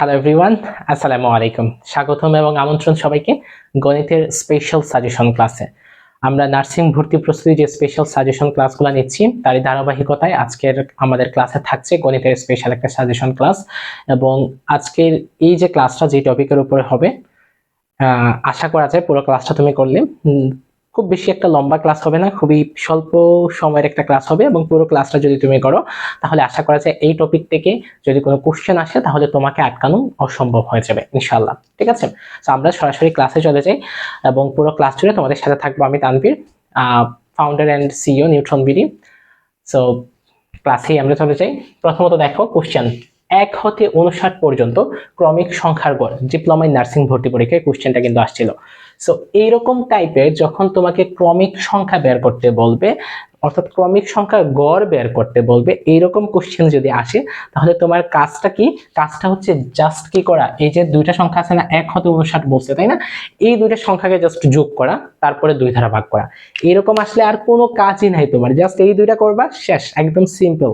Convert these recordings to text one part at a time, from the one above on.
Hello everyone আসসালামু আলাইকুম স্বাগতম এবং আমন্ত্রণ সবাইকে গণিতের স্পেশাল সাজেশন ক্লাসে আমরা নার্সিং ভর্তি প্রস্তুতি যে স্পেশাল সাজেশন ক্লাসগুলো নিচ্ছি, তারই ধারাবাহিকতায় আজকের আমাদের ক্লাসে থাকছে গণিতের স্পেশাল একটা সাজেশন ক্লাস এবং আজকের এই যে ক্লাসটা যে টপিকের উপরে হবে আশা করা যায় পুরো ক্লাসটা তুমি করলে। খুব বেশি একটা লম্বা ক্লাস হবে না, খুবই স্বল্প সময়ের একটা ক্লাস হবে এবং পুরো ক্লাসটা যদি তুমি করো, তাহলে আশা করা যায় এই টপিক থেকে যদি কোনো কোশ্চেন আসে, তাহলে তোমাকে আটকানো অসম্ভব হয়ে যাবে ইনশাল্লাহ ঠিক আছে? তো আমরা সরাসরি ক্লাসে চলে যাই এবং পুরো ক্লাস জুড়ে তোমাদের সাথে থাকব আমি Tanvir founder and CEO Neutron BD so ক্লাসেই আমরা চলে যাই। প্রথমত দেখো কোশ্চেন এক হতে উনষাট পর্যন্ত ক্রমিক সংখ্যার গড়, ডিপ্লোমা ইন নার্সিং ভর্তি পরীক্ষায় কোশ্চেনটা কিন্তু আসছিল। সো এইরকম টাইপের যখন তোমাকে ক্রমিক সংখ্যা বের করতে বলবে, অর্থাৎ ক্রমিক সংখ্যা গড় বের করতে বলবে, এইরকম কোশ্চেন যদি আসে, তাহলে তোমার কাজটা কি? কাজটা হচ্ছে জাস্ট কি করা? এই যে দুইটা সংখ্যা আছে না, এক হতে উনষাট বলছে, তাই না? এই দুইটা সংখ্যাকে জাস্ট যোগ করা, তারপরে দুই ধারা ভাগ করা। এরকম আসলে আর কোনো কাজই নাই তোমার জাস্ট এই দুইটা করবা, শেষ, একদম সিম্পল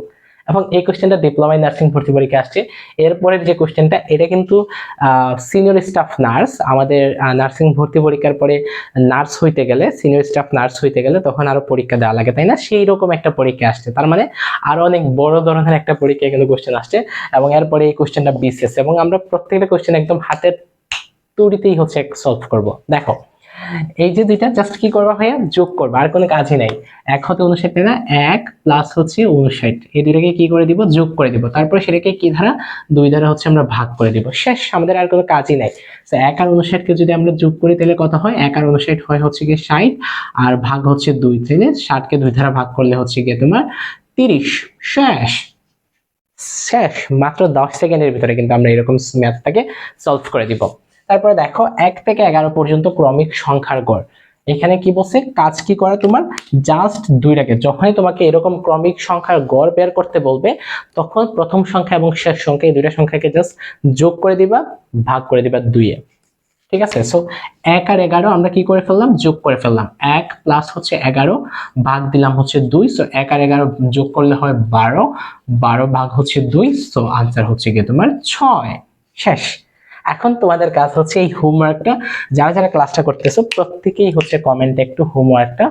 এবং এই কোশ্চেনটা ডিপ্লোমা ইন নার্সিং ভর্তি পরীক্ষা আসছে। এরপরের যে কোশ্চেনটা এটা কিন্তু সিনিয়র স্টাফ নার্স আমাদের নার্সিং ভর্তি পরীক্ষার পরে নার্স হইতে গেলে সিনিয়র স্টাফ নার্স হইতে গেলে তখন আরও পরীক্ষা দেওয়া লাগে, তাই না? সেই রকম একটা পরীক্ষা আসছে। তার মানে আরও অনেক বড় ধরনের একটা পরীক্ষা কিন্তু কোশ্চেন আসছে এবং এরপরে এই কোশ্চেনটা বিসিএস এবং আমরা প্রত্যেকটা কোশ্চেন একদম হাতের তুড়িতেই হচ্ছে সলভ করব। দেখো এই যে দুইটা জাস্ট কি করবা ভাইয়া? যোগ করবা, আর কোনো কাজই নাই। এক হতে উনষাট না এক প্লাস হচ্ছে উনষাট। এই দুইটাকে কি করে দিব? যোগ করে দিব। তারপরে সেটাকে কি ধারা? দুই ধারা হচ্ছে আমরা ভাগ করে দিব। শেষ, আমাদের আর কোনো কাজই নাই। তো এক আর উনষাটকে যদি আমরা যোগ করি, তাহলে কত হয়? এক আর উনষাট হয় হচ্ছে গিয়ে ষাট, আর ভাগ হচ্ছে দুই। তাহলে ষাটকে দুই ধারা ভাগ করলে হচ্ছে গিয়ে তোমার তিরিশ। শেষ। শেষ, মাত্র দশ সেকেন্ডের ভিতরে কিন্তু আমরা এরকম ম্যাথটাকে সলভ করে দিব। তারপরে দেখো, এক থেকে এগারো পর্যন্ত ক্রমিক সংখ্যার গড়। এখানে কি বলছে? কাজ কি করা তোমার? জাস্ট দুইটাকে যখনই তোমাকে এরকম ক্রমিক সংখ্যার গড় বের করতে বলবে, তখন প্রথম সংখ্যা এবং শেষ সংখ্যা, এই দুইটা সংখ্যাকে জাস্ট যোগ করে দিবা, ভাগ করে দিবা দুইয়ে। ঠিক আছে? সো এক আর এগারো আমরা কি করে ফেললাম? যোগ করে ফেললাম। এক প্লাস হচ্ছে এগারো, ভাগ দিলাম হচ্ছে দুই। সো এক আর এগারো যোগ করলে হয় বারো। বারো ভাগ হচ্ছে দুই। সো আনসার হচ্ছে গিয়ে তোমার ছয়। শেষ। এখন তোমাদের কাজ হচ্ছে এই হোমওয়ার্কটা যারা যারা ক্লাসটা করতেছো, প্রত্যেকেই হচ্ছে কমেন্টে একটু হোমওয়ার্কটা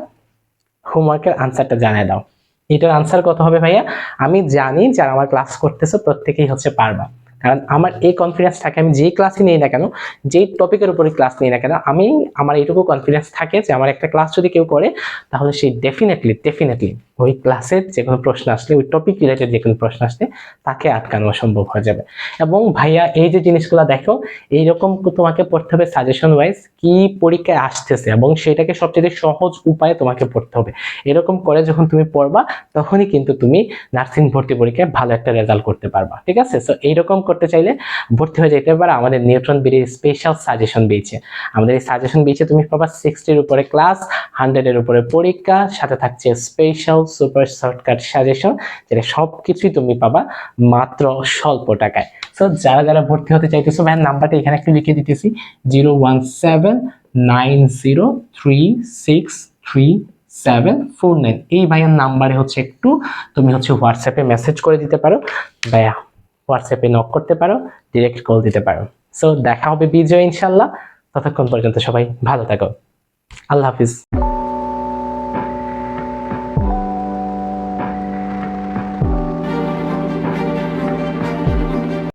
হোমওয়ার্কের আনসারটা জানিয়ে দাও। এটার আনসার কত হবে ভাইয়া? আমি জানি যারা আমার ক্লাস করতেছো, প্রত্যেকেই হচ্ছে পারবা। কারণ আমার এই কনফিডেন্স থাকে, আমি যেই ক্লাসই নিই না কেন, যেই টপিকের উপরে ক্লাস নিই না কেন, আমি, আমার এইটুকু কনফিডেন্স থাকে যে আমার একটা ক্লাস যদি কেউ করে, তাহলে সেই ডেফিনেটলি ডেফিনেটলি ওই ক্লাসের যে কোনো প্রশ্ন আসলে, ওই টপিক রিলেটেড যে কোনো প্রশ্ন আসলে তাকে আটকানো সম্ভব হয়ে যাবে। এবং ভাইয়া, এই যে জিনিসগুলো দেখো, এইরকম তোমাকে পড়তে হবে সাজেশন ওয়াইজ কি পরীক্ষায় আসতেছে এবং সেটাকে সবচেয়ে সহজ উপায়ে তোমাকে পড়তে হবে। এরকম করে যখন তুমি পড়বা, তখনই কিন্তু তুমি নার্সিং ভর্তি পরীক্ষায় ভালো একটা রেজাল্ট করতে পারবা। ঠিক আছে? সো এইরকম করতে চাইলে ভর্তি হয়ে যেতে পারে। আমাদের নিউট্রন বিডির স্পেশাল সাজেশন বেইছে আমাদের এই সাজেশন বেইছে তুমি পাবা সিক্সটির উপরে ক্লাস হান্ড্রেডের উপরে পরীক্ষা, সাথে থাকছে স্পেশাল সুপার শর্টকাট সাজেশন, যেটা সব কিছুই তুমি পাবা মাত্র স্বল্প টাকায়। সো যারা যারা ভর্তি হতে চাইতেছো ভাইয়ের নাম্বারটা এখানে একটু লিখে দিতেছি। Zero one seven nine zero three six three seven four nine. এই ভাইয়ের নাম্বারে হচ্ছে একটু তুমি হচ্ছে হোয়াটসঅ্যাপে মেসেজ করে দিতে পারো। ভাইয়া, হোয়াটসঅ্যাপে নক করতে পারো ডিরেক্ট কল দিতে পারো। সো দেখা হবে বিজয় ইনশাল্লাহ ততক্ষণ পর্যন্ত সবাই ভালো থাকো। আল্লাহ হাফিজ।